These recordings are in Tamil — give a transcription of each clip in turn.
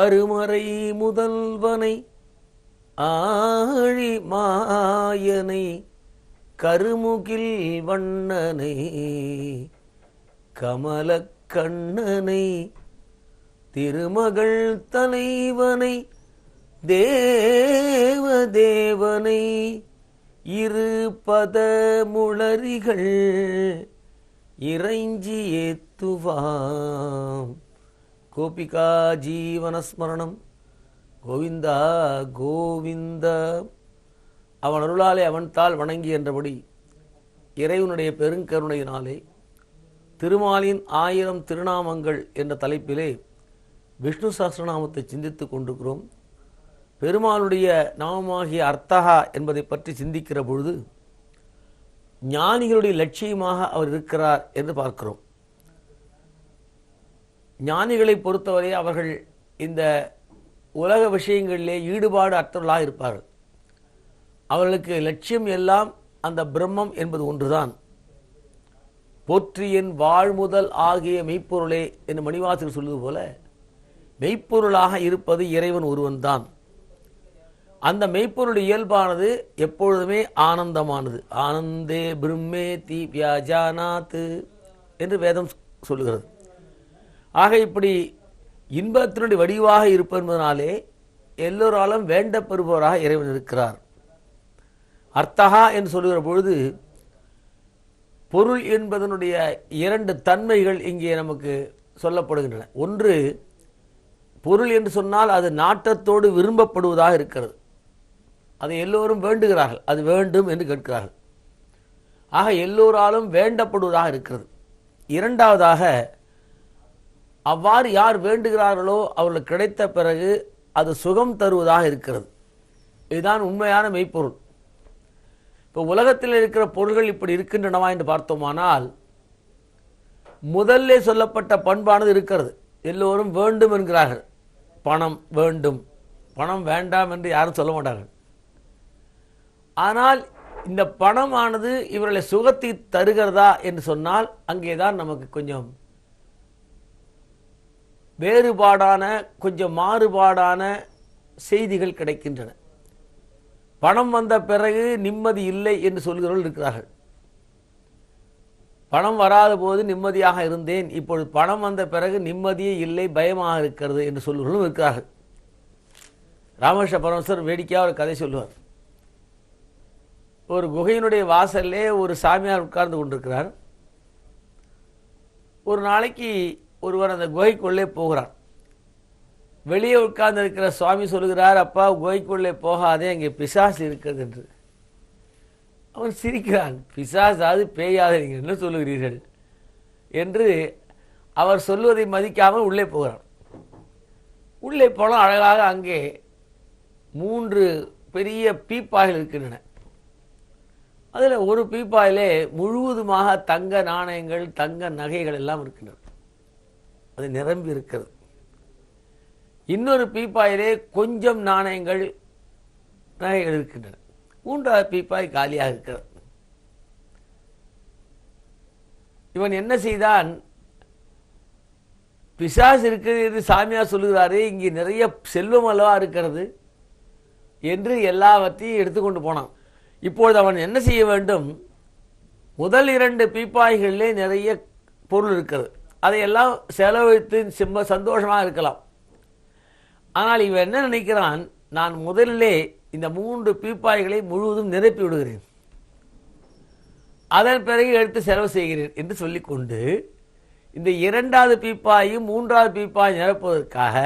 அருமறை முதல்வனை ஆழி மாயனை கருமுகில் வண்ணனை கமலக்கண்ணனை திருமகள் தலைவனை தேவதேவனை இரு பதமுளரிகள் இறைஞ்சி ஏத்துவாம். கோபிகா ஜீவனஸ்மரணம். கோவிந்தா கோவிந்த. அவன் அருளாலே அவன் தாள் வணங்கி என்றபடி இறைவனுடைய பெருங்கருணையினாலே திருமாலின் ஆயிரம் திருநாமங்கள் என்ற தலைப்பிலே விஷ்ணு சஹஸ்ரநாமத்தை சிந்தித்துக் கொண்டிருக்கிறோம். பெருமாளுடைய நாமமாகிய அர்த்தகா என்பதை பற்றி சிந்திக்கிற பொழுது ஞானிகளுடைய லட்சியமாக அவர் இருக்கிறார் என்று பார்க்கிறோம். ஞானிகளை பொறுத்தவரை அவர்கள் இந்த உலக விஷயங்களிலே ஈடுபாடு அற்றவர்களாக இருப்பார்கள். அவர்களுக்கு லட்சியம் எல்லாம் அந்த பிரம்மம் என்பது ஒன்றுதான். போற்றியின் வாழ்முதல் ஆகிய மெய்ப்பொருளே என்று மணிவாசல் சொல்வது போல மெய்ப்பொருளாக இருப்பது இறைவன் ஒருவன்தான். அந்த மெய்ப்பொருள் இயல்பானது எப்பொழுதுமே ஆனந்தமானது. ஆனந்தே பிரம்மே தீ வியாஜானாத்து என்று வேதம் சொல்லுகிறது. ஆக இப்படி இன்பத்தினுடைய வடிவாக இருப்பதனாலே எல்லோராலும் வேண்டப்பெறுபவராக இறைவன் இருக்கிறார். அர்த்தகா என்று சொல்கிற பொழுது பொருள் என்பதனுடைய இரண்டு தன்மைகள் இங்கே நமக்கு சொல்லப்படுகின்றன. ஒன்று பொருள் என்று சொன்னால் அது நாட்டத்தோடு விரும்பப்படுவதாக இருக்கிறது. அதை எல்லோரும் வேண்டுகிறார்கள். அது வேண்டும் என்று கேட்கிறார்கள். ஆக எல்லோராலும் வேண்டப்படுவதாக இருக்கிறது. இரண்டாவதாக அவ்வாறு யார் வேண்டுகிறார்களோ அவர்களுக்கு கிடைத்த பிறகு அது சுகம் தருவதாக இருக்கிறது. இதுதான் உண்மையான மெய்ப்பொருள். இப்போ உலகத்தில் இருக்கிற பொருள்கள் இப்படி இருக்கின்றனவா என்று பார்த்தோமானால் முதல்ல சொல்லப்பட்ட பண்பானது இருக்கிறது. எல்லோரும் வேண்டும் என்கிறார்கள். பணம் வேண்டும். பணம் வேண்டாம் என்று யாரும் சொல்ல மாட்டார்கள். ஆனால் இந்த பணமானது இவர்களை சுகத்தை தருகிறதா என்று சொன்னால் அங்கேதான் நமக்கு கொஞ்சம் வேறுபாடான கொஞ்சம் மாறுபாடான செய்திகள் கிடைக்கின்றன. பணம் வந்த பிறகு நிம்மதி இல்லை என்று சொல்கிறவர்கள் இருக்கிறார்கள். பணம் வராத போது நிம்மதியாக இருந்தேன். இப்பொழுது பணம் வந்த பிறகு நிம்மதியே இல்லை பயமாக இருக்கிறது என்று சொல்லுவர்களும் இருக்கிறார்கள். ராமகிருஷ்ண பரமசர் வேடிக்கையாக ஒரு கதை சொல்லுவார். ஒரு குகையினுடைய வாசல்லே ஒரு சாமியார் உட்கார்ந்து கொண்டிருக்கிறார். ஒரு நாளைக்கு ஒருவர் அந்த குகைக்குள்ளே போகிறான் வெளியே உட்கார்ந்து இருக்கிற சுவாமி சொல்லுகிறார் அப்பா குகைக்குள்ளே போகாதே அங்கே பிசாசு இருக்கிறது என்று. அவன் சிரிக்கிறான் பிசாசாவது பேயாது நீங்கள் என்ன சொல்லுகிறீர்கள்? என்று அவர் சொல்வதை மதிக்காமல் உள்ளே போகிறான். உள்ளே போனால் அழகாக அங்கே மூன்று பெரிய பீப்பாய்கள் இருக்கின்றன. அதில் ஒரு பீப்பாயிலே முழுவதுமாக தங்க நாணயங்கள் தங்க நகைகள் எல்லாம் இருக்கின்றன. அது நிரம்பி இருக்கிறது. இன்னொரு பீப்பாயிலே கொஞ்சம் நாணயங்கள் நகைகள் இருக்கின்றன. மூன்றாவது பீப்பாய் காலியாக இருக்கிறது. இவன் என்ன செய்தான்? பிசாஸ் இருக்கிறது என்று சாமியார் சொல்லுகிறாரு இங்கே நிறைய செல்வம் அல்லவா இருக்கிறது என்று எல்லாவற்றையும் எடுத்துக்கொண்டு போனான். இப்பொழுது அவன் என்ன செய்ய வேண்டும்? முதல் இரண்டு பீப்பாய்களிலே நிறைய பொருள் இருக்கிறது. அதையெல்லாம் செலவழித்து சிம்ம சந்தோஷமாக இருக்கலாம். ஆனால் இவன் என்ன நினைக்கிறான்? நான் முதலிலே இந்த மூன்று பீப்பாய்களை முழுவதும் நிரப்பி விடுகிறேன். அதன் பிறகு எடுத்து செலவு செய்கிறேன் என்று சொல்லிக்கொண்டு இந்த இரண்டாவது பீப்பாயும் மூன்றாவது பீப்பாய் நிரப்புவதற்காக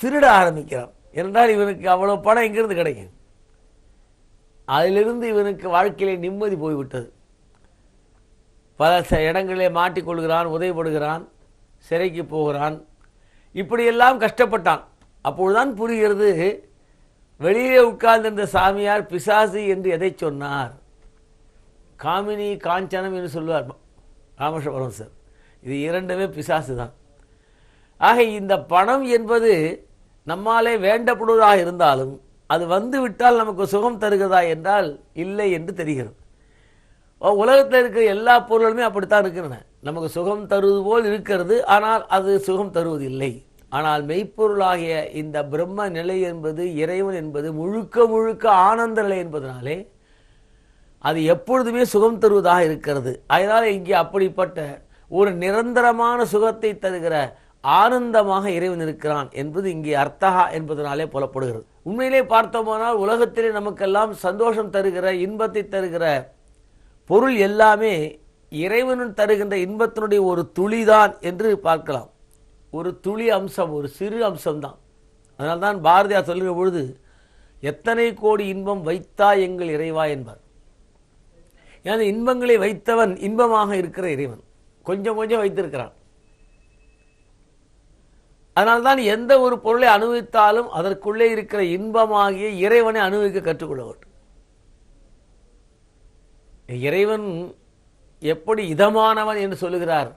திருட ஆரம்பிக்கிறான். என்றால் இவனுக்கு அவ்வளோ பணம் எங்கிருந்து கிடைக்கும்? அதிலிருந்து இவனுக்கு வாழ்க்கையிலே நிம்மதி போய்விட்டது. பல இடங்களிலே மாட்டிக்கொள்கிறான் உதவிப்படுகிறான் சிறைக்கு போகிறான். இப்படியெல்லாம் கஷ்டப்பட்டான். அப்பொழுதுதான் புரிகிறது வெளியே உட்கார்ந்திருந்த சாமியார் பிசாசு என்று எதை சொன்னார்? காமினி காஞ்சனம் என்று சொல்லுவார் ராமேஸ்வரம் சார். இது இரண்டுமே பிசாசு தான். ஆக இந்த பணம் என்பது நம்மாலே வேண்டப்படுவதாக இருந்தாலும் அது வந்து விட்டால் நமக்கு சுகம் தருகிறதா என்றால் இல்லை என்று தெரிகிறது. உலகத்தில் இருக்கிற எல்லா பொருளுமே அப்படித்தான் இருக்கின்றன நமக்கு சுகம் தருவது போல் இருக்கிறது ஆனால் அது சுகம் தருவதில்லை. ஆனால் மெய்ப்பொருளாகிய இந்த பிரம்ம நிலை என்பது இறைவன் என்பது முழுக்க முழுக்க ஆனந்த நிலை என்பதனாலே அது எப்பொழுதுமே சுகம் தருவதாக இருக்கிறது. அதனால் இங்கே அப்படிப்பட்ட ஒரு நிரந்தரமான சுகத்தை தருகிற ஆனந்தமாக இறைவன் இருக்கிறான் என்பது இங்கே அர்த்தகா என்பதனாலே புலப்படுகிறது. உண்மையிலே பார்த்தோமானால் உலகத்திலே நமக்கெல்லாம் சந்தோஷம் தருகிற இன்பத்தை தருகிற பொருள் எல்லாமே இறைவனும் தருகின்ற இன்பத்தினுடைய ஒரு துளிதான் என்று பார்க்கலாம். ஒரு துளி அம்சம் ஒரு சிறு அம்சம்தான். அதனால்தான் பாரதியார் சொல்லுகிற பொழுது எத்தனை கோடி இன்பம் வைத்தா எங்கள் இறைவா என்பார். ஏன்னா இன்பங்களை வைத்தவன் இன்பமாக இருக்கிற இறைவன். கொஞ்சம் கொஞ்சம் வைத்திருக்கிறான். அதனால்தான் எந்த ஒரு பொருளை அனுபவித்தாலும் அதற்குள்ளே இருக்கிற இன்பமாகிய இறைவனை அனுபவிக்க கற்றுக்கொள்ள வேண்டும். இறைவன் எப்படி இதமானவன் என்று சொல்லுகிறார்?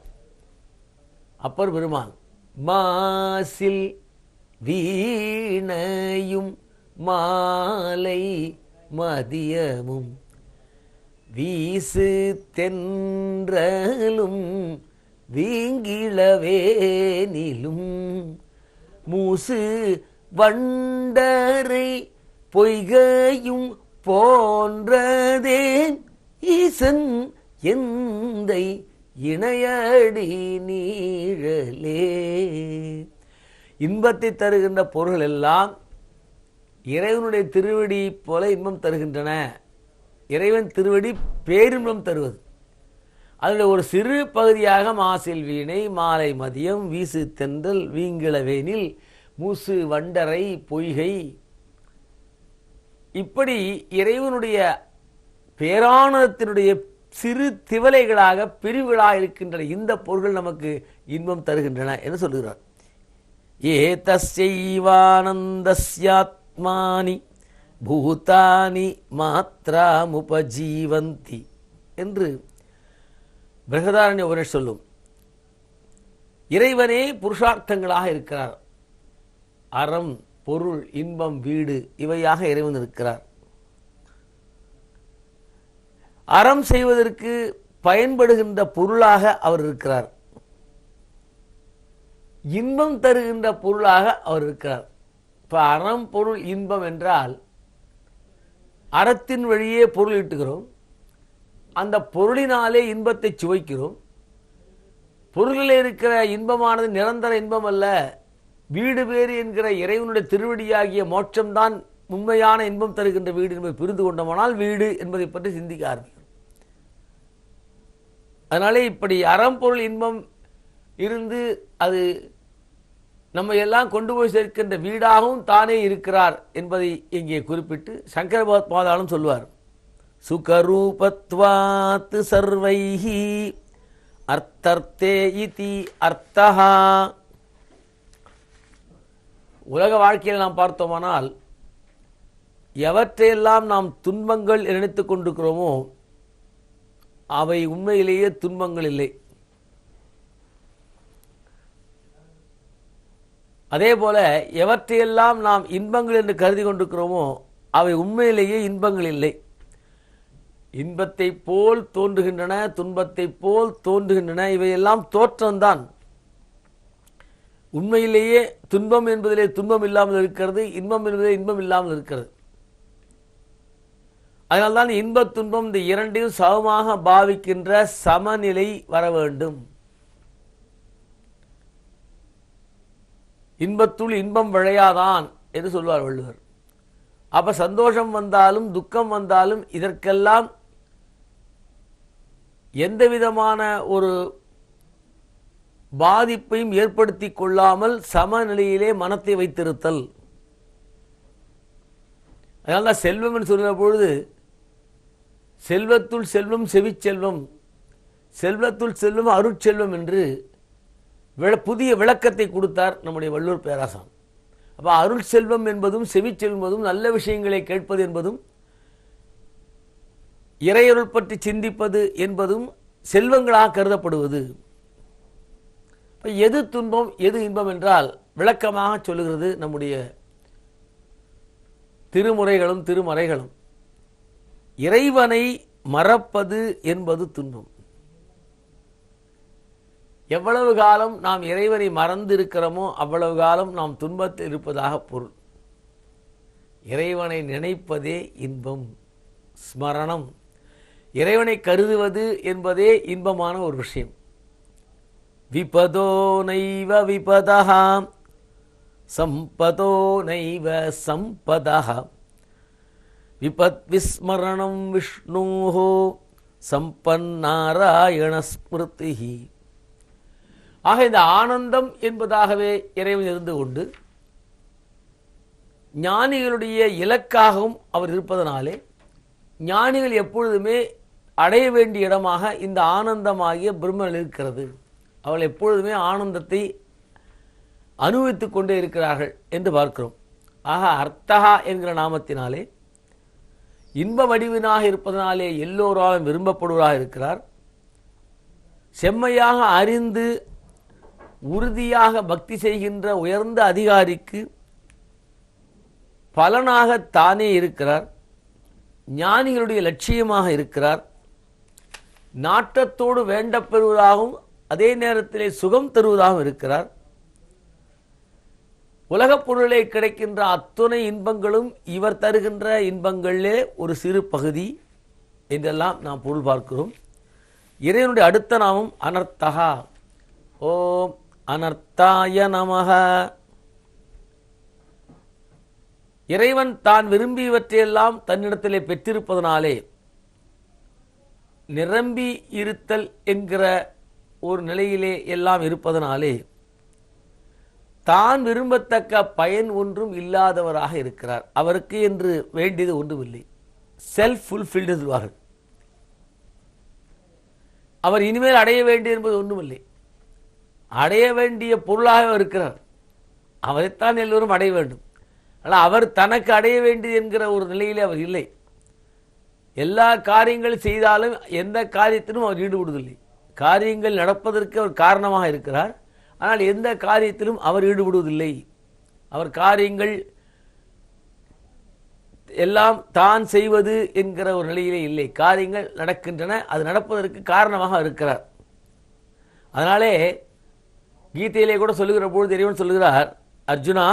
அப்பர் பெருமான் மாசில் வீணையும் மாலை மதியமும் வீசு தென்றலும் வீங்கிளவேனிலும் மூசு வண்டரை பொய்கையும் போன்றதே ஈசன் எந்தை இணையடி நீழலே. இன்பத்தை தருகின்ற பொருள் எல்லாம் இறைவனுடைய திருவடி போல இன்பம் தருகின்றன. இறைவன் திருவடி பேரின்பம் தருவது. அதனுடைய ஒரு சிறு பகுதியாக மாசில் வீணை மாலை மதியம் வீசு தென்றல் வீங்கிளவேனில் மூசு வண்டரை பொய்கை. இப்படி இறைவனுடைய பேரானதத்தினுடைய சிறு திவலைகளாக பிரிவுகளாக இருக்கின்றன இந்த பொருள்கள் நமக்கு இன்பம் தருகின்றன என்று சொல்லுகிறார். ஏ தஸ்யைவானந்தஸ்யாத்மானி பூதானி மாத்ராமுபஜீவந்தி என்று பிரகதாரண்ய உபனிஷ் சொல்லும். இறைவனே புருஷார்த்தங்களாக இருக்கிறார். அறம் பொருள் இன்பம் வீடு இவையாக இறைவன் இருக்கிறார். அறம் செய்வதற்கு பயன்படுகின்ற பொருளாக அவர் இருக்கிறார். இன்பம் தருகின்ற பொருளாக அவர் இருக்கிறார். இப்போ அறம் பொருள் இன்பம் என்றால் அறத்தின் வழியே பொருள் ஈட்டுகிறோம் அந்த பொருளினாலே இன்பத்தை சுவைக்கிறோம். பொருளில் இருக்கிற இன்பமானது நிரந்தர இன்பம் அல்ல வீடு வேறு என்கிற இறைவனுடைய திருவடியாகிய மோட்சம்தான் உண்மையான இன்பம் தருகின்ற வீடு என்பதை புரிந்து கொண்டோமானால் வீடு என்பதை பற்றி சிந்திக்க ஆரம்பிக்கும். அதனாலே இப்படி அறம்பொருள் இன்பம் இருந்து அது நம்ம எல்லாம் கொண்டு போய் சேர்க்கின்ற வீடாகவும் தானே இருக்கிறார் என்பதை இங்கே குறிப்பிட்டு சங்கர பகவத்பாதாலும் சொல்வார். சுகரூபத்வாத்து சர்வைஹி அர்த்தர்த்தே இதி அர்த்தஹா. உலக வாழ்க்கையில் நாம் பார்த்தோமானால் எவற்றையெல்லாம் நாம் துன்பங்கள் நினைத்துக் கொண்டிருக்கிறோமோ அவை உண்மையிலேயே துன்பங்கள் இல்லை. அதே போல எவற்றையெல்லாம் நாம் இன்பங்கள் என்று கருதி கொண்டிருக்கிறோமோ அவை உண்மையிலேயே இன்பங்கள் இல்லை. இன்பத்தை போல் தோன்றுகின்றன துன்பத்தை போல் தோன்றுகின்றன இவையெல்லாம் தோற்றம்தான். உண்மையிலேயே துன்பம் என்பதிலே துன்பம் இல்லாமல் இருக்கிறது இன்பம் என்பதிலே இன்பம் இல்லாமல் இருக்கிறது. அதனால்தான் இன்பத் துன்பம் இந்த இரண்டையும் சமமாக பாவிக்கின்ற சமநிலை வர வேண்டும். இன்பத்துள் இன்பம் விளையாதான் என்று சொல்வார் வள்ளுவர். அப்ப சந்தோஷம் வந்தாலும் துக்கம் வந்தாலும் இதற்கெல்லாம் எந்த விதமான ஒரு பாதிப்பையும் ஏற்படுத்தி கொள்ளாமல் சமநிலையிலே மனத்தை வைத்திருத்தல். அதனால்தான் செல்வம் என்று சொல்கிற பொழுது செல்வத்துள் செல்வம் செவிச்செல்வம் செல்வத்துள் செல்வம் அருட்செல்வம் என்று விள புதிய விளக்கத்தை கொடுத்தார் நம்முடைய வள்ளூர் பேராசான். அப்போ அருள் செல்வம் என்பதும் செவிச்செல்வதும் நல்ல விஷயங்களை கேட்பது என்பதும் இறையருள் பற்றி சிந்திப்பது என்பதும் செல்வங்களாக கருதப்படுவது. இப்போ எது துன்பம் எது இன்பம் என்றால் விளக்கமாக சொல்லுகிறது நம்முடைய திருமுறைகளும் திருமறைகளும். இறைவனை மறப்பது என்பது துன்பம். எவ்வளவு காலம் நாம் இறைவனை மறந்து இருக்கிறோமோ அவ்வளவு காலம் நாம் துன்பத்தில் இருப்பதாக பொருள். இறைவனை நினைப்பதே இன்பம் ஸ்மரணம். இறைவனை கருதுவது என்பதே இன்பமான ஒரு விஷயம். விபதோ நைவ விபதா சம்பதோ நைவ சம்பதா விபத் விஸ்மரணம் விஷ்ணோஹோ சம்பன்னாராயண ஸ்மிருதி ஆக இந்த ஆனந்தம் என்பதாகவே இறைவன் இருந்து கொண்டு ஞானிகளுடைய இலக்காகவும் அவர் இருப்பதனாலே ஞானிகள் எப்பொழுதுமே அடைய வேண்டிய இடமாக இந்த ஆனந்தமாகிய பிரம்மன் இருக்கிறது. அவள் எப்பொழுதுமே ஆனந்தத்தை அனுபவித்துக் கொண்டே இருக்கிறார்கள் என்று பார்க்கிறோம். ஆக அர்த்தகா என்கிற நாமத்தினாலே இன்ப வடிவினாக இருப்பதனாலே எல்லோராலும் விரும்பப்படுவராக இருக்கிறார். செம்மையாக அறிந்து உறுதியாக பக்தி செய்கின்ற உயர்ந்த அதிகாரிக்கு பலனாக தானே இருக்கிறார். ஞானிகளுடைய லட்சியமாக இருக்கிறார். நாட்டத்தோடு வேண்டப்பெறுவதாகவும் அதே நேரத்திலே சுகம் தருவதாகவும் இருக்கிறார். உலகப் பொருளே கிடைக்கின்ற அத்துணை இன்பங்களும் இவர் தருகின்ற இன்பங்களிலே ஒரு சிறு பகுதி என்றெல்லாம் நாம் பொருள் பார்க்கிறோம். இறைவனுடைய அடுத்த நாமம் அனர்த்தகா. ஓம் அனர்த்தாய நமக. இறைவன் தான் விரும்பியவற்றையெல்லாம் தன்னிடத்திலே பெற்றிருப்பதனாலே நிரம்பி இருத்தல் என்கிற ஒரு நிலையிலே எல்லாம் இருப்பதனாலே தான் விரும்பத்தக்க பயன் ஒன்றும் இல்லாதவராக இருக்கிறார். அவருக்கு என்று வேண்டியது ஒன்றுமில்லை. செல்ஃப் ஃபுல்ஃபில்டு சொல்வார்கள். அவர் இனிமேல் அடைய வேண்டியது என்பது ஒன்றுமில்லை. அடைய வேண்டிய பொருளாக இருக்கிறார். அவரைத்தான் எல்லோரும் அடைய வேண்டும். ஆனால் அவர் தனக்கு அடைய வேண்டியது என்கிற ஒரு நிலையிலே அவர் இல்லை. எல்லா காரியங்களும் செய்தாலும் எந்த காரியத்திலும் அவர் ஈடுபடுவதில்லை. காரியங்கள் நடப்பதற்கு அவர் காரணமாக இருக்கிறார். ஆனால் எந்த காரியத்திலும் அவர் ஈடுபடுவதில்லை. அவர் காரியங்கள் எல்லாம் தான் செய்வது என்கிற ஒரு நிலையிலே இல்லை. காரியங்கள் நடக்கின்றன அது நடப்பதற்கு காரணமாக இருக்கிறார். அதனாலே கீதையிலே கூட சொல்லுகிற பொழுது இறைவன் சொல்லுகிறார் அர்ஜுனா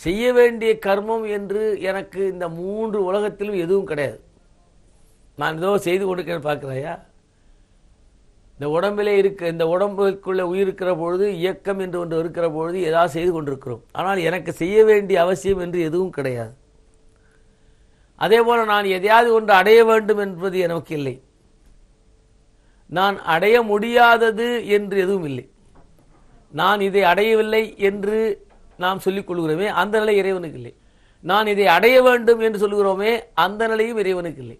செய்ய வேண்டிய கர்மம் என்று எனக்கு இந்த மூன்று உலகத்திலும் எதுவும் கிடையாது. நான் ஏதோ செய்து கொண்டிருக்கேன்னு பார்க்குறாயா? இந்த உடம்பிலே இருக்க இந்த உடம்புக்குள்ளே உயிர் இருக்கிற பொழுது இயக்கம் என்று ஒன்று இருக்கிற பொழுது ஏதாவது செய்து கொண்டிருக்கிறோம். ஆனால் எனக்கு செய்ய வேண்டிய அவசியம் என்று எதுவும் கிடையாது. அதே போல நான் எதையாவது ஒன்று அடைய வேண்டும் என்பது எனக்கு இல்லை. நான் அடைய முடியாதது என்று எதுவும் இல்லை. நான் இதை அடையவில்லை என்று நாம் சொல்லிக் கொள்கிறோமே அந்த நிலை இறைவனுக்கு இல்லை. நான் இதை அடைய வேண்டும் என்று சொல்கிறோமே அந்த நிலையும் இறைவனுக்கு இல்லை.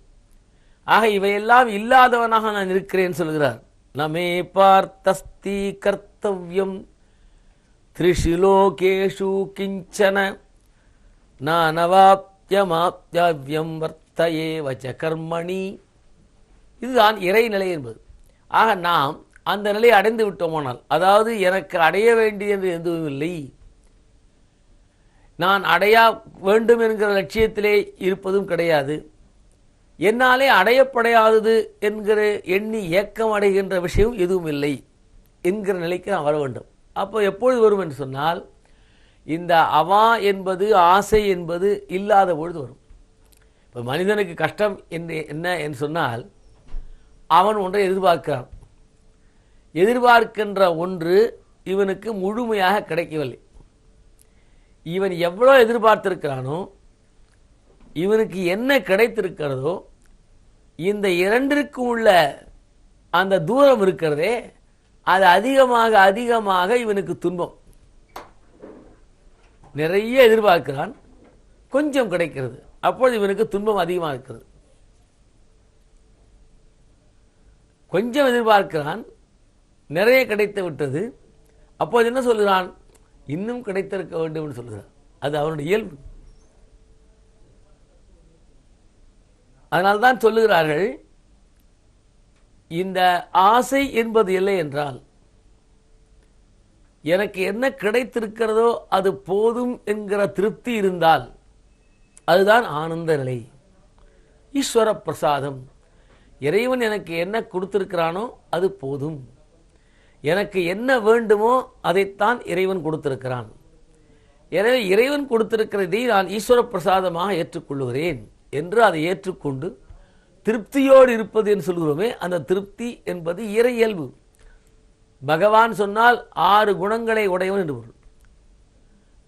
ஆக இவையெல்லாம் இல்லாதவனாக நான் இருக்கிறேன் சொல்கிறார். நமே பார்த்தஸ்தி கர்த்தவியம் த்ரிஷு லோகேஷு கிஞ்சன நானவாப்யமாப்யாவியம் வர்த்தயே வச்ச கர்மணி இதுதான் இறைநிலை என்பது. ஆக நாம் அந்த நிலையை அடைந்து விட்டோமானால் அதாவது எனக்கு அடைய வேண்டியது எதுவும் இல்லை. நான் அடையா வேண்டும் என்கிற லட்சியத்திலே இருப்பதும் கிடையாது. என்னாலே அடையப்படையாதது என்கிற எண்ணி ஏக்கம் அடைகின்ற விஷயம் எதுவும் இல்லை என்கிற நிலைக்கு நான் வர வேண்டும். அப்போ எப்பொழுது வரும் என்று சொன்னால் இந்த அவா என்பது ஆசை என்பது இல்லாத பொழுது வரும். இப்போ மனிதனுக்கு கஷ்டம் என்று என்ன என்று சொன்னால் அவன் ஒன்றை எதிர்பார்க்கிறான். எதிர்பார்க்கின்ற ஒன்று இவனுக்கு முழுமையாக கிடைக்கவில்லை. இவன் எவ்வளோ எதிர்பார்த்திருக்கிறானோ இவனுக்கு என்ன கிடைத்திருக்கிறதோ இந்த இரண்டிற்கும் உள்ள அந்த தூரம் இருக்கிறதே அது அதிகமாக அதிகமாக இவனுக்கு துன்பம். நிறைய எதிர்பார்க்கிறான் கொஞ்சம் கிடைக்கிறது. அப்பொழுது இவனுக்கு துன்பம் அதிகமாக இருக்கிறது. கொஞ்சம் எதிர்பார்க்கிறான் நிறைய கிடைத்து விட்டது. அப்போது என்ன சொல்கிறான் இன்னும் கிடைத்திருக்க வேண்டும் என்று சொல்கிறான் அது அவனுடைய இயல்பு. அதனால்தான் சொல்லுகிறார்கள் இந்த ஆசை என்பது இல்லை என்றால் எனக்கு என்ன கிடைத்திருக்கிறதோ அது போதும் என்கிற திருப்தி இருந்தால் அதுதான் ஆனந்த நிலை. ஈஸ்வர பிரசாதம் இறைவன் எனக்கு என்ன கொடுத்திருக்கிறானோ அது போதும். எனக்கு என்ன வேண்டுமோ அதைத்தான் இறைவன் கொடுத்திருக்கிறான். எனவே இறைவன் கொடுத்திருக்கிறதை நான் ஈஸ்வர பிரசாதமாக ஏற்றுக்கொள்கிறேன் என்று அதை ஏற்றுக்கொண்டு திருப்தியோடு இருப்பது என்று சொல்கிறோமே அந்த திருப்தி என்பது இறையல்பு பகவான் சொன்னால் ஆறு குணங்களை உடையவன் என்று பொருள்.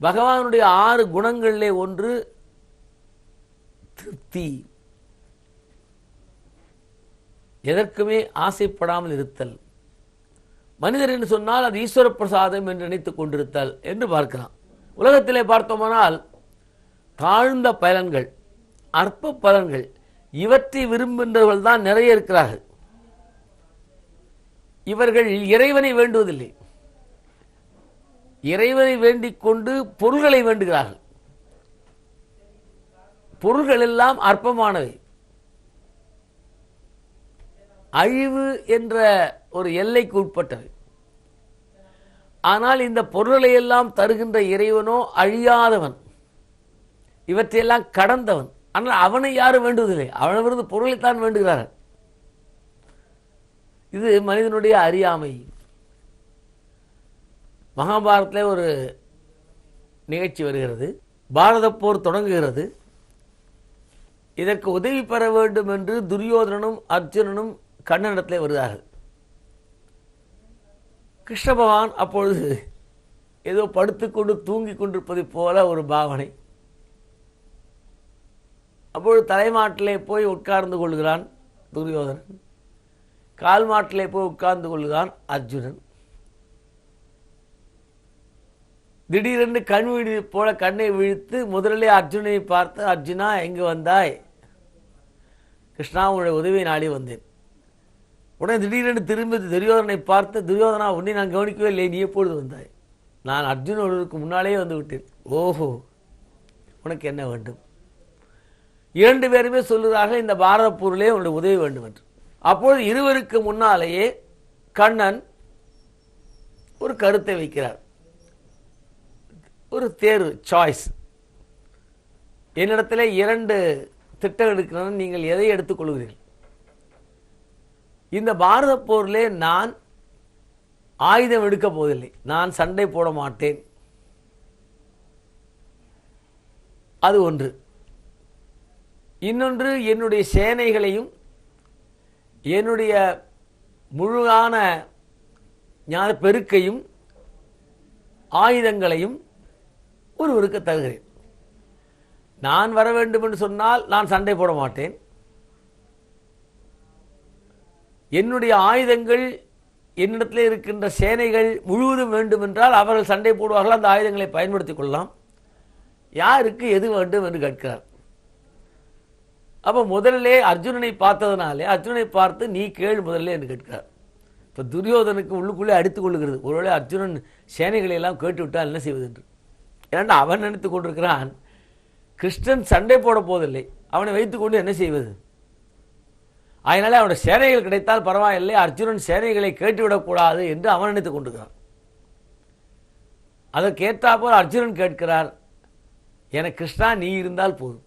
பகவானுடைய ஆறு குணங்களிலே ஒன்று திருப்தி. எதற்குமே ஆசைப்படாமல் இருத்தல். மனிதர் என்று சொன்னால் அது ஈஸ்வர பிரசாதம் என்று நினைத்துக் கொண்டிருத்தல் என்று பார்க்கலாம். உலகத்திலே பார்த்தோமானால் தாழ்ந்த பலன்கள் அற்ப பலன்கள் இவற்றை விரும்புகின்றவர்கள் தான் நிறைய இருக்கிறார்கள். இவர்கள் இறைவனை வேண்டுவதில்லை. இறைவனை வேண்டிக் கொண்டு பொருள்களை வேண்டுகிறார்கள். பொருள்கள் எல்லாம் அற்பமானவை. அழிவு என்ற ஒரு எல்லைக்கு உட்பட்டவை. ஆனால் இந்த பொருள்களை எல்லாம் தருகின்ற இறைவனோ அழியாதவன். இவற்றையெல்லாம் கடந்தவன். ஆனால் அவனை யாரும் வேண்டுவதில்லை. அவனவரது பொருளைத்தான் வேண்டுகிறார்கள். இது மனிதனுடைய அறியாமை. மகாபாரத்தில் ஒரு நிகழ்ச்சி வருகிறது. பாரத போர் தொடங்குகிறது. இதற்கு உதவி பெற வேண்டும் என்று துரியோதனனும் அர்ஜுனனும் கண்ணனிடத்தில் வருகிறார்கள். கிருஷ்ண பகவான் அப்பொழுது ஏதோ படுத்துக்கொண்டு தூங்கிக் கொண்டிருப்பதைப் போல ஒரு பாவனை. அப்பொழுது தலைமாட்டிலே போய் உட்கார்ந்து கொள்கிறான் துரியோதனன். கால் மாட்டிலே போய் உட்கார்ந்து கொள்கிறான் அர்ஜுனன். திடீரென்று கண் விழி போல கண்ணை விழித்து முதலிலே அர்ஜுனை பார்த்து அர்ஜுனா எங்கு வந்தாய்? கிருஷ்ணா உன்னுடைய உதவியை நாடி வந்தேன். உடனே திடீரென்று திரும்பி துரியோதனை பார்த்து துரியோதனா உன்னை நான் கவனிக்கவே இல்லை நீ எப்பொழுது வந்தாய்? நான் அர்ஜுனனுக்கு முன்னாலேயே வந்து விட்டேன். ஓஹோ உனக்கு என்ன வேண்டும்? இரண்டு பேருமே சொல்லுறாக இந்த பாரத பொருளே உன்னுடைய உதவி வேண்டும் என்று. அப்பொழுது இருவருக்கு முன்னாலேயே கண்ணன் ஒரு கருத்தை வைக்கிறார். ஒரு தேர்வு சாய்ஸ் என்னிடத்தில் இரண்டு திட்டம் எடுக்கிறேன் நீங்கள் எதை எடுத்துக்கொள்கிறீர்கள்? இந்த பாரத போரிலே நான் ஆயுதம் எடுக்க போவதில்லை. நான் சண்டை போட மாட்டேன். அது ஒன்று. இன்னொன்று என்னுடைய சேனைகளையும் என்னுடைய முழுகான ஞான பெருக்கையும் ஆயுதங்களையும் ஒருவருக்கு தருகிறேன். நான் வர வேண்டும் என்று சொன்னால் நான் சண்டை போட மாட்டேன். என்னுடைய ஆயுதங்கள் என்னிடத்தில் இருக்கின்ற சேனைகள் முழுவதும் வேண்டும் என்றால் அவர்கள் சண்டை போடுவார்கள் அந்த ஆயுதங்களை பயன்படுத்திக் கொள்ளலாம். யாருக்கு எது வேண்டும் என்று கேட்கிறார். அப்போ முதல்ல அர்ஜுனனை பார்த்ததுனாலே அர்ஜுனனை பார்த்து நீ கேள் முதல்ல என்று கேட்கிறார். இப்போ துரியோதனுக்கு உள்ளுக்குள்ளே அடித்துக் கொள்ளுகிறது. ஒருவேளை அர்ஜுனன் சேனைகளை எல்லாம் கேட்டு விட்டால் என்ன செய்வது என்று? ஏன்னா அவன் நினைத்துக் கொண்டிருக்கிறான் கிருஷ்ணன் சண்டை போட போவதில்லை. அவனை வைத்துக்கொண்டு என்ன செய்வது? அதனால அவனுடைய சேனைகள் கிடைத்தால் பரவாயில்லை அர்ஜுனன் சேனைகளை கேட்டுவிடக்கூடாது என்று அவன் நினைத்துக் கொண்டிருக்கிறான். அதற்கு போல் அர்ஜுனன் கேட்கிறார் எனக்கு கிருஷ்ணா நீ இருந்தால் போதும்.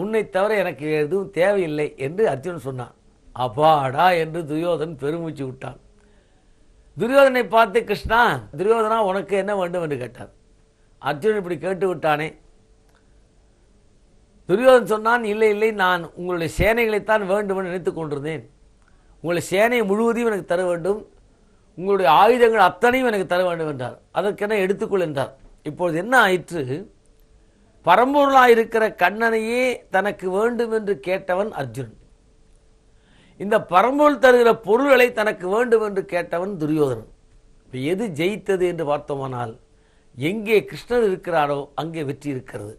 உன்னை தவிர எனக்கு எதுவும் தேவையில்லை என்று அர்ஜுனன் சொன்னான். அப்பாடா என்று துரியோதன் பெருமூச்சு விட்டான். துரியோதனை பார்த்து கிருஷ்ணா துரியோதனா உனக்கு என்ன வேண்டும்? என்று கேட்டார். அர்ஜுனன் இப்படி கேட்டு விட்டானே. துரியோதன் சொன்னான் இல்லை இல்லை நான் உங்களுடைய சேனைகளைத்தான் வேண்டும் என்று நினைத்துக் கொண்டிருந்தேன். உங்களுடைய சேனை முழுவதையும் எனக்கு தர வேண்டும். உங்களுடைய ஆயுதங்கள் அத்தனையும் எனக்கு தர வேண்டும் என்றார். அதற்கென எடுத்துக்கொள் என்றார். இப்பொழுது என்ன ஆயிற்று? பரம்பொருளாக இருக்கிற கண்ணனையே தனக்கு வேண்டும் என்று கேட்டவன் அர்ஜுனன் இந்த பரம்பொருள் தருகிற பொருள்களை தனக்கு வேண்டும் என்று கேட்டவன் துரியோதனன். இப்போ எது ஜெயித்தது என்று பார்த்தோமானால் எங்கே கிருஷ்ணர் இருக்கிறாரோ அங்கே வெற்றி இருக்கிறது.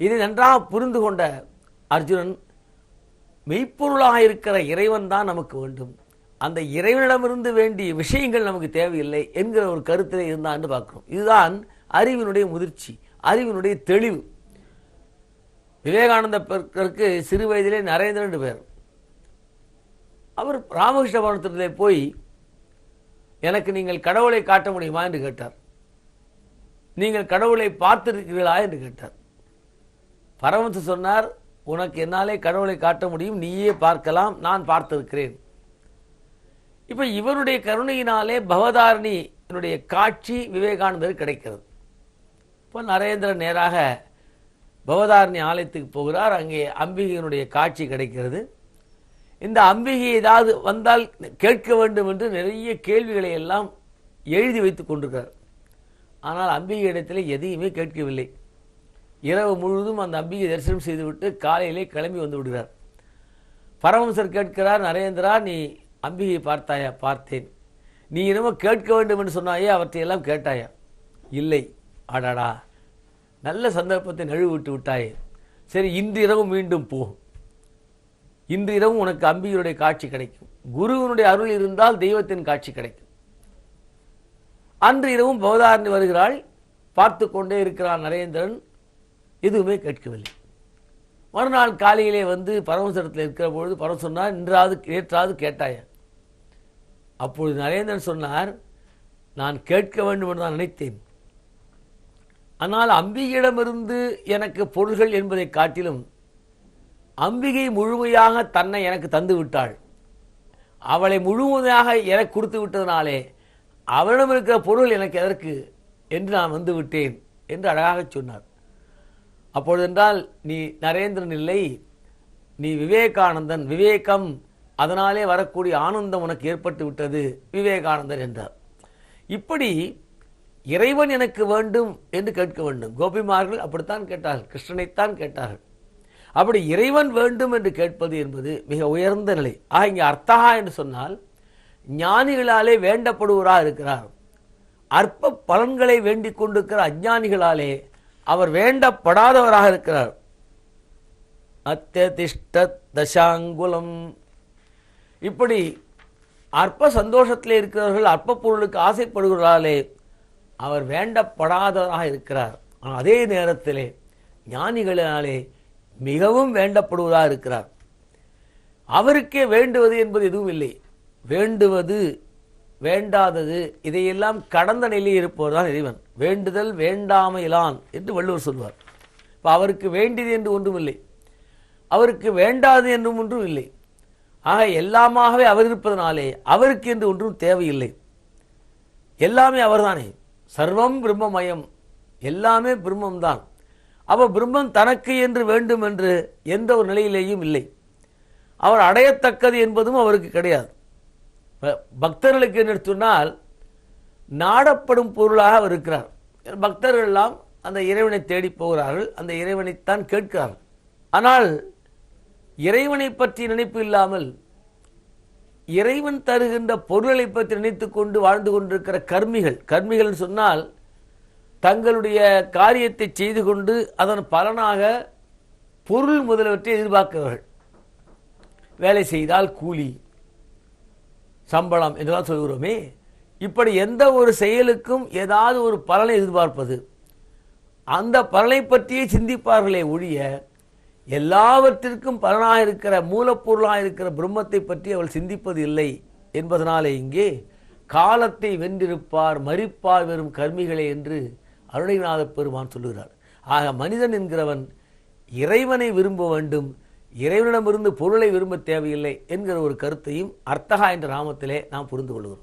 இதை நன்றாக புரிந்து கொண்ட அர்ஜுனன் மெய்ப்பொருளாக இருக்கிற இறைவன் தான் நமக்கு வேண்டும். அந்த இறைவனிடமிருந்து வேண்டிய விஷயங்கள் நமக்கு தேவையில்லை என்கிற ஒரு கருத்திலே இருந்தான்னு பார்க்குறோம். இதுதான் அறிவினுடைய முதிர்ச்சி. அறிவினுடைய தெளிவு. விவேகானந்த பெருக்கருக்கு சிறு வயதிலே நரேந்திரன் பேர் அவர் ராமகிருஷ்ண பவனத்திலே போய் எனக்கு நீங்கள் கடவுளை காட்ட முடியுமா? என்று கேட்டார். நீங்கள் கடவுளை பார்த்திருக்கிறீர்களா? என்று கேட்டார். பரமத்து சொன்னார் உனக்கு என்னாலே கடவுளை காட்ட முடியும் நீயே பார்க்கலாம் நான் பார்த்திருக்கிறேன். இப்போ இவருடைய கருணையினாலே பவதாரணி என்னுடைய காட்சி விவேகானந்தர் கிடைக்கிறது. அப்போ நரேந்திரன் நேராக பவதாரணி ஆலயத்துக்கு போகிறார். அங்கே அம்பிகையினுடைய காட்சி கிடைக்கிறது. இந்த அம்பிகை ஏதாவது வந்தால் கேட்க வேண்டும் என்று நிறைய கேள்விகளை எல்லாம் எழுதி வைத்து கொண்டிருக்கிறார். ஆனால் அம்பிகை இடத்துல எதையுமே கேட்கவில்லை. இரவு முழுவதும் அந்த அம்பிகை தரிசனம் செய்துவிட்டு காலையிலே கிளம்பி வந்து விடுகிறார். பரமம்சர் கேட்கிறார் நரேந்திரா நீ அம்பிகையை பார்த்தாயா? பார்த்தேன். நீ என்னமோ கேட்க வேண்டும் என்று சொன்னாயே அவற்றையெல்லாம் கேட்டாயா? இல்லை. ஆடாடா நல்ல சந்தர்ப்பத்தை நழுவி விட்டு விட்டாயே. சரி இன்று இரவு மீண்டும் போ. இன்று இரவும் உனக்கு அம்பிகளுடைய காட்சி கிடைக்கும். குருவினுடைய அருள் இருந்தால் தெய்வத்தின் காட்சி கிடைக்கும். அன்று இரவும் பவதாரணி வருகிறாள். பார்த்து கொண்டே இருக்கிறான் நரேந்திரன். எதுவுமே கேட்கவில்லை. மறுநாள் காலையிலே வந்து பரமசுரத்தில் இருக்கிற பொழுது பரம சொன்னார் இன்றாவது நேற்றாவது கேட்டாய. அப்பொழுது நரேந்திரன் சொன்னார் நான் கேட்க வேண்டும் என்று நான் நினைத்தேன். ஆனால் அம்பிகையிடமிருந்து எனக்கு பொருள்கள் என்பதை காட்டிலும் அம்பிகை முழுமையாக தன்னை எனக்கு தந்து விட்டாள். அவளை முழுமையாக எனக்கு கொடுத்து விட்டதனாலே அவளிடம் இருக்கிற பொருள் எனக்கு எதற்கு என்று நான் வந்து விட்டேன் என்று அழகாக சொன்னார். அப்பொழுதென்றால் நீ நரேந்திரன் இல்லை நீ விவேகானந்தன் விவேகம் அதனாலே வரக்கூடிய ஆனந்தம் உனக்கு ஏற்பட்டு விட்டது விவேகானந்தர் என்றார். இப்படி இறைவன் எனக்கு வேண்டும் என்று கேட்க வேண்டும். கோபிமார்கள் அப்படித்தான் கேட்டார்கள். கிருஷ்ணனைத்தான் கேட்டார்கள். அப்படி இறைவன் வேண்டும் என்று கேட்பது என்பது மிக உயர்ந்த நிலை. ஆக இங்கே அர்த்தகா என்று சொன்னால் ஞானிகளாலே வேண்டப்படுவராக இருக்கிறார். அற்ப பலன்களை வேண்டிக் கொண்டிருக்கிற அஞ்ஞானிகளாலே அவர் வேண்டப்படாதவராக இருக்கிறார். அத்தியதிஷ்ட தசாங்குலம். இப்படி அற்ப சந்தோஷத்தில் இருக்கிறவர்கள் அற்ப பொருளுக்கு ஆசைப்படுகிறாலே அவர் வேண்டப்படாதவராக இருக்கிறார். ஆனால் அதே நேரத்திலே ஞானிகளினாலே மிகவும் வேண்டப்படுவதாக இருக்கிறார். அவருக்கே வேண்டுவது என்பது எதுவும் இல்லை. வேண்டுவது வேண்டாதது இதையெல்லாம் கடந்த நிலையில் இருப்பவர்தான் இறைவன். வேண்டுதல் வேண்டாமையிலான் என்று வள்ளுவர் சொல்வார். இப்போ அவருக்கு வேண்டியது என்று ஒன்றும் இல்லை அவருக்கு வேண்டாது என்றும் ஒன்றும் இல்லை. ஆக எல்லாமாகவே அவர் இருப்பதனாலே அவருக்கு என்று ஒன்றும் தேவையில்லை. எல்லாமே அவர்தானே. சர்வம் பிரம்மமயம். எல்லாமே பிரம்மம்தான். அப்போ பிரம்மம் தனக்கு என்று வேண்டும் என்று எந்த ஒரு நிலையிலேயும் இல்லை. அவர் அடையத்தக்கது என்பதும் அவருக்கு கிடையாது. ப- பக்தர்களுக்கு என்று சொன்னால் நாடப்படும் பொருளாக அவர் இருக்கிறார். பக்தர்கள் எல்லாம் அந்த இறைவனை தேடி போகிறார்கள். அந்த இறைவனைத்தான் கேட்கிறார்கள். ஆனால் இறைவனை பற்றி நினைப்பு இல்லாமல் இறைவன் தருகின்ற பொருளை பற்றி நினைத்து கொண்டு வாழ்ந்து கொண்டிருக்கிற கர்மிகள். கர்மிகள் சொன்னால் தங்களுடைய காரியத்தை செய்து கொண்டு அதன் பலனாக பொருள் முதலவற்றை எதிர்பார்க்கிறவர்கள். வேலை செய்தால் கூலி சம்பளம் என்றுதான் சொல்கிறோமே. இப்படி எந்த ஒரு செயலுக்கும் ஏதாவது ஒரு பலனை எதிர்பார்ப்பது. அந்த பலனை பற்றியே சிந்திப்பார்களே ஒழிய எல்லாவற்றிற்கும் பலனாக இருக்கிற மூலப்பொருளாக இருக்கிற பிரம்மத்தை பற்றி அவள் சிந்திப்பது இல்லை என்பதனாலே இங்கே காலத்தை வென்றிருப்பார் மறிப்பார் வெறும் கர்மிகளே என்று அருணைநாத பெருமான் சொல்லுகிறார். ஆக மனிதன் என்கிறவன் இறைவனை விரும்ப வேண்டும் இறைவனிடமிருந்து பொருளை விரும்ப தேவையில்லை என்கிற ஒரு கருத்தையும் அர்த்தகா என்ற நாமத்திலே நாம் புரிந்து கொள்கிறோம்.